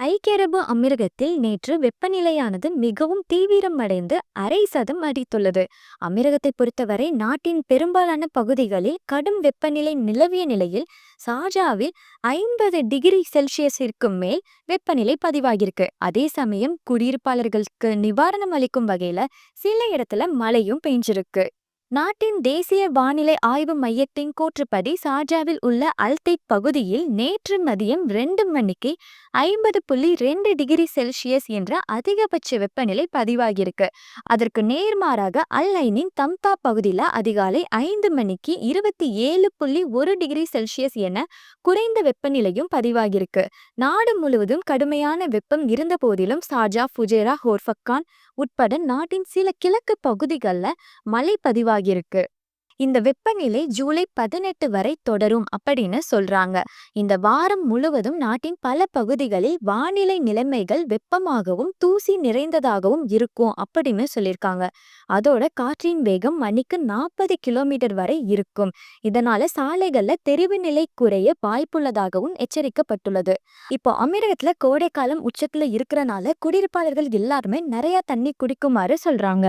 ஐக்கிய அரபு அமீரகத்தில் நேற்று வெப்பநிலையானது மிகவும் தீவிரமடைந்து அரை சதம் அடித்துள்ளது. அமீரகத்தை பொறுத்தவரை நாட்டின் பெரும்பாலான பகுதிகளில் கடும் வெப்பநிலை நிலவிய நிலையில் சாஜாவில் ஐம்பது டிகிரி செல்சியஸிற்கு மேல் வெப்பநிலை பதிவாகியிருக்கு. அதே சமயம் குடியிருப்பாளர்களுக்கு நிவாரணம் அளிக்கும் வகையில சில இடத்துல மழையும் பெஞ்சிருக்கு. நாட்டின் தேசிய வானிலை ஆய்வு மையத்தின் கூற்றுப்படி சார்ஜாவில் உள்ள அல்தைட் பகுதியில் நேற்று மதியம் ரெண்டு மணிக்கு ஐம்பது புள்ளி ரெண்டு டிகிரி செல்சியஸ் என்ற அதிகபட்ச வெப்பநிலை பதிவாகியிருக்கு. அதற்கு நேர்மாறாக அல்லைனின் தம்தா பகுதியில் அதிகாலை ஐந்து மணிக்கு இருபத்தி ஏழு புள்ளி ஒரு டிகிரி செல்சியஸ் என குறைந்த வெப்பநிலையும் பதிவாகியிருக்கு. நாடு முழுவதும் கடுமையான வெப்பம் இருந்த போதிலும் சார்ஜா ஃபுஜேரா ஹோர்ஃபக்கான் உட்பட நாட்டின் சில கிழக்கு பகுதிகளில் மழை பதிவாகியிருக்கு. இந்த வெப்பநிலை ஜூலை பதினெட்டு வரை தொடரும் அப்படின்னு சொல்றாங்க. இந்த வாரம் முழுவதும் நாட்டின் பல பகுதிகளில் வானிலை நிலைமைகள் வெப்பமாகவும் தூசி நிறைந்ததாகவும் இருக்கும் அப்படின்னு சொல்லியிருக்காங்க. அதோட காற்றின் வேகம் மணிக்கு நாற்பது கிலோமீட்டர் வரை இருக்கும். இதனால சாலைகள்ல தெரிவு நிலை குறைய வாய்ப்புள்ளதாகவும் எச்சரிக்கப்பட்டுள்ளது. இப்போ அமீரகத்துல கோடைக்காலம் உச்சத்துல இருக்கிறனால குடியிருப்பாளர்கள் எல்லாருமே நிறைய தண்ணி குடிக்குமாறு சொல்றாங்க.